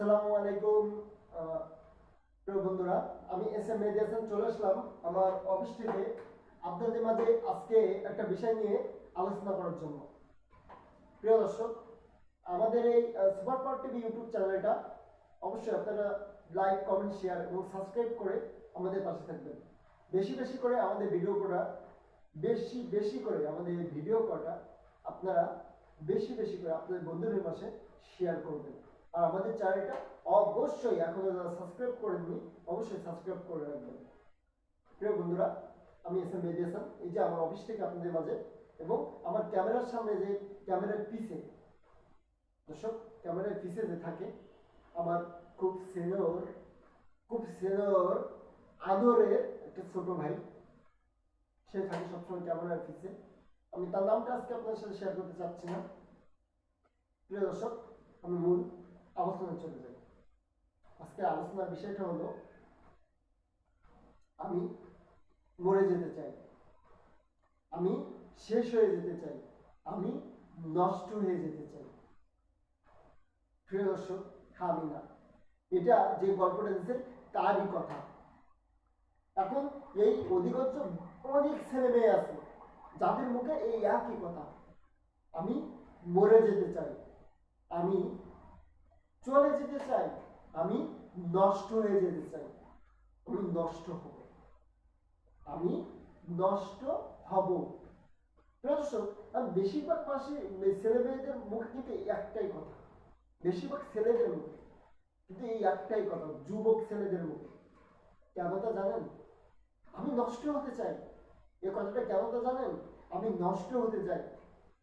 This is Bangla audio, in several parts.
আসসালামু আলাইকুম বন্ধুরা, আমি এস এম মেহেদি হাসান চলে আসলাম আমার অফিস থেকে। আপনাদের মাঝে আজকে একটা বিষয় নিয়ে আলোচনা করার জন্য। প্রিয় দর্শক, আমাদের এই সুপার পাওয়ার টিভি ইউটিউব চ্যানেলটা অবশ্যই আপনারা লাইক কমেন্ট শেয়ার এবং সাবস্ক্রাইব করে আমাদের পাশে থাকবেন। বেশি বেশি করে আমাদের ভিডিও করা, বেশি বেশি করে আমাদের ভিডিও করাটা আপনারা বেশি বেশি করে আপনাদের বন্ধুদের পাশে শেয়ার করবেন আর আমাদের চ্যানেলটা অবশ্যই এখনও যারা সাবস্ক্রাইব করেননি, অবশ্যই সাবস্ক্রাইব করে রাখবেন। প্রিয় বন্ধুরা, আমি এস এম মেহেদি এই যে আমার অফিস থেকে আপনাদের মাঝে এবং আমার ক্যামেরার সামনে যে ক্যামেরার পিছে দর্শক, ক্যামেরার পিছে যে থাকে, আমার খুব সিনিয়র খুব সিনিয়র, আদরের একটা ছোট ভাই, সে থাকে সবসময় ক্যামেরার পিছে আমি তার নামটা আজকে আপনার সাথে শেয়ার করতে চাচ্ছি না। প্রিয় দর্শক, আমি মূল আলোচনায় চলে যাই। আজকে আলোচনার বিষয়টা হলো, আমি মরে যেতে চাই। আমি শেষ হয়ে যেতে চাই। আমি নষ্ট হয়ে যেতে চাই। প্রিয় দর্শক না। এটা যে গল্পটা দিচ্ছে তারই কথা। এখন এই অধিকাংশ অনেক ছেলে মেয়ে আছে, যাদের মুখে এই একই কথা। আমি মরে যেতে চাই। আমি চলে যেতে চাই, আমি নষ্ট হয়ে যেতে চাই। আমি নষ্ট হব। আমি নষ্ট হব। আমি বেশিরভাগ মাসে ছেলে মেয়েদের মুখ থেকে একটাই কথা। বেশিরভাগ ছেলেদের মুখে কিন্তু এই একটাই কথা, যুবক ছেলেদের মুখে। কেন তা জানেন? আমি নষ্ট হতে চাই। এ কথাটা কেন তা জানেন? আমি নষ্ট হতে চাই।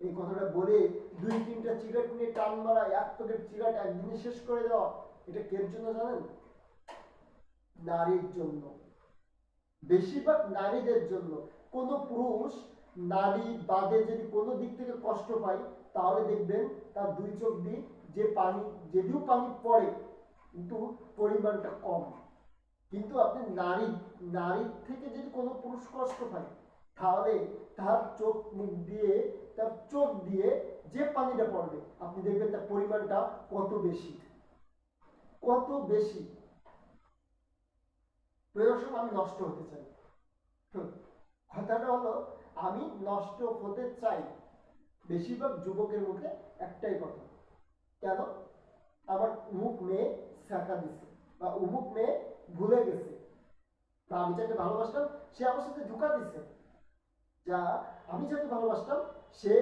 এই কথাটা বলে দুই তিনটা সিগারেট নিয়ে টান মারা এক প্যাকেট সিগারেট একদিনে শেষ করে দেওয়া, এটা কের জন্য জানেন? নারীর জন্য। বেশিরভাগ নারীদের জন্য। কোনো পুরুষ নারী বাদে যদি কোনো দিক থেকে কষ্ট পায়, তাহলে দেখবেন তার দুই চোখ দিয়ে যে পানি, যদিও পানি পড়ে, কিন্তু পরিমাণটা কম। কিন্তু আপনি নারী, নারীর থেকে যদি কোনো পুরুষ কষ্ট পায় তাহলে তার চোখ মুখ দিয়ে, তার চোখ দিয়ে যে পানিটা পড়বে, আপনি দেখবেন তার পরিমাণটা কত বেশি। কত বেশি। প্রদর্শন আমি নষ্ট হতে চাই। কথাটা হলো, আমি নষ্ট হতে চাই। বেশিরভাগ যুবকের মুখে একটাই কথা। কেন? আমার মুখ মেয়ে শেখা দিছে, বা উমুক মেয়ে ভুলে গেছে। বা আমি যাকে ভালোবাসতাম, সে আমার সাথে ধোকা দিছে। যা আমি যাকে ভালোবাসতাম, সে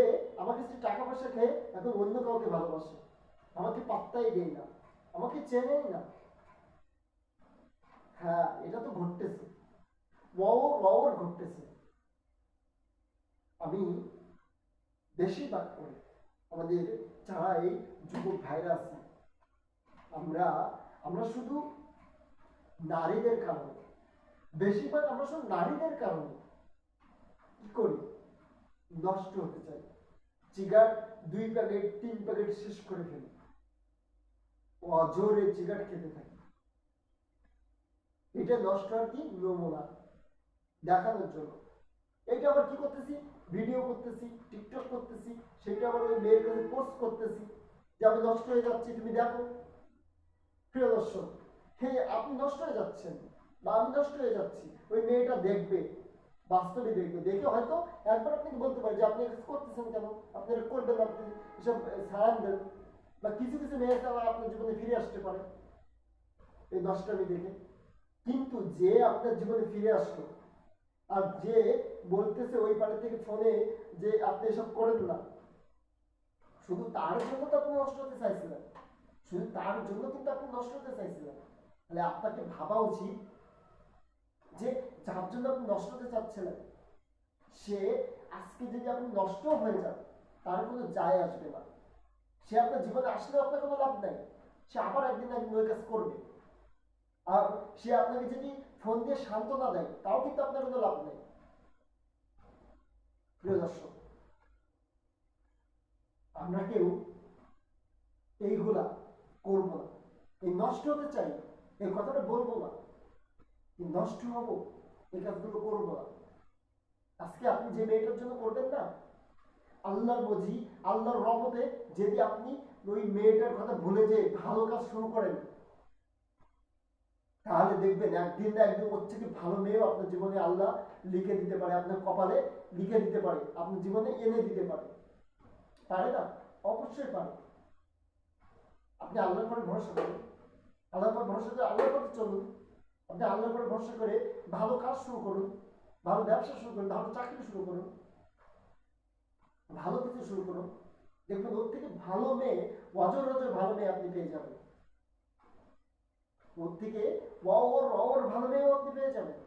আমার কাছে টাকা পয়সা খেয়ে এখন অন্য কাউকে ভালোবাসে। আমাকে পাত্তাই দেয় না, আমাকে চেনেই না। হ্যাঁ এটা তো ঘটতেছে। ওয়াও ঘটতেছে। আমি বেশিরভাগ করে আমাদের যারা এই যুবক ভাইরা আছে, আমরা আমরা শুধু নারীদের কারণে। বেশিরভাগ আমরা শুধু নারীদের কারণে। কি করি? নষ্ট হতে চাই। সিগারেট দুই প্যাকেট, তিন প্যাকেট শেষ করে ফেলি। অজোরে সিগারেট খেতে থাকি। এটা নষ্ট আর কি নমুনা দেখানোর জন্য। এটা আবার কি করতেছি? ভিডিও করতেছি, টিকটক করতেছি, সেটা আবার ওই মেয়ের কাছে পোস্ট করতেছি যে আমি নষ্ট হয়ে যাচ্ছি, তুমি দেখো। প্রিয় দর্শক, হে, আপনি নষ্ট হয়ে যাচ্ছেন, বা আমি নষ্ট হয়ে যাচ্ছি, ওই মেয়েটা দেখবে। বাস্তবে দেখবে। দেখে হয়তো একবার আপনাকে বলতে পারে যে আপনি করতেছেন কেন? আপনি করবেন, আপনি এসব সারান দেন। বা কিছু কিছু মেয়ে আবার আপনার জীবনে ফিরে আসতে পারে। এই নষ্টামি দেখে। কিন্তু যে আপনার জীবনে ফিরে আসলো, আর যে বলতেছে ওই পারে থেকে ফোনে যে আপনি এসব করেন না, শুধু তার জন্য তো আপনি নষ্ট হতে চাইছিলেন। শুধু তার জন্য কিন্তু আপনি নষ্ট হতে চাইছিলেন। তাহলে আপনাকে ভাবা উচিত যে যার জন্য আপনি নষ্ট হতে চাচ্ছিলেন, সে আজকে যদি আপনি নষ্ট হয়ে যান, তার কোনো যায় আসবে না। সে আপনার জীবনে আসলেও আপনার কোনো লাভ নাই। সে আবার একদিন একদিন ওই কাজ করবে। আর সে আপনাকে যদি ফোন দিয়ে সান্ত্বনা দেয়, তাও কিন্তু আপনার কোনো লাভ নেই। প্রিয় দর্শক, আমরা কেউ এইগুলা করব না। এই নষ্ট হতে চাই, এই কথাটা বলব না। নষ্ট হব, এই কাজগুলো করব আজকে আপনি যে মেয়েটার জন্য করবেন না, আল্লাহর মজি আল্লাহর রহমতে যদি আপনি ওই মেয়েটার কথা ভুলে যে ভালো কাজ শুরু করেন, তাহলে দেখবেন একদিন না একদিন ওর থেকে ভালো মেয়েও আপনার জীবনে আল্লাহ লিখে দিতে পারে, আপনার কপালে লিখে দিতে পারে, আপনার জীবনে এনে দিতে পারে। পারে না? অবশ্যই পারে। আপনি আল্লাহর পরে ভরসা করুন। আল্লাহর পর ভরসা করে আল্লাহর পথে চলুন। আপনি আল্লাহর পরে ভরসা করে ভালো কাজ শুরু করুন, ভালো ব্যবসা শুরু করুন, ভালো চাকরি শুরু করুন, ভালো কিছু শুরু করুন। দেখবেন ওর থেকে ভালো মেয়ে অজর অজর ভালো মেয়ে আপনি পেয়ে যাবেন। ওর থেকে অওর অওর ভালো মেয়েও আপনি পেয়ে যাবেন।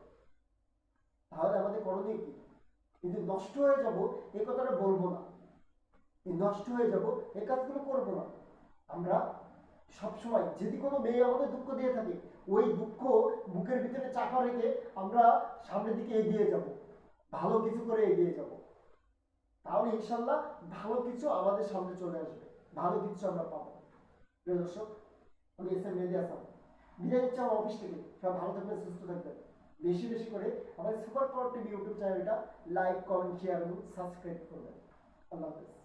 তাহলে আমাদের করণীয় কি? কিন্তু নষ্ট হয়ে যাব এই কথাটা বলব না। নষ্ট হয়ে যাব এই কাজগুলো করব না। আমরা সবসময় যদি কোনো মেয়ে আমাদের দুঃখ দিয়ে থাকে ওই দুঃখ বুকের ভিতরে চাপা রেখে আমরা সামনের দিকে এগিয়ে যাব। ভালো কিছু করে এগিয়ে যাব। তাহলে ইনশাল্লাহ ভালো কিছু আমাদের সামনে চলে আসবে। ভালো কিছু আমরা পাবো। দর্শক, আমি এস এম মেহেদি আসাম বিদায় আমার অফিস থেকে। সব ভালো থাকবেন, সুস্থ থাকবেন। বেশি বেশি করে আমাদের সুপার পাওয়ার টিভি ইউটিউব চ্যানেলটা লাইক, কমেন্ট শেয়ার এবং সাবস্ক্রাইব করবেন। আল্লাহ হাফেজ।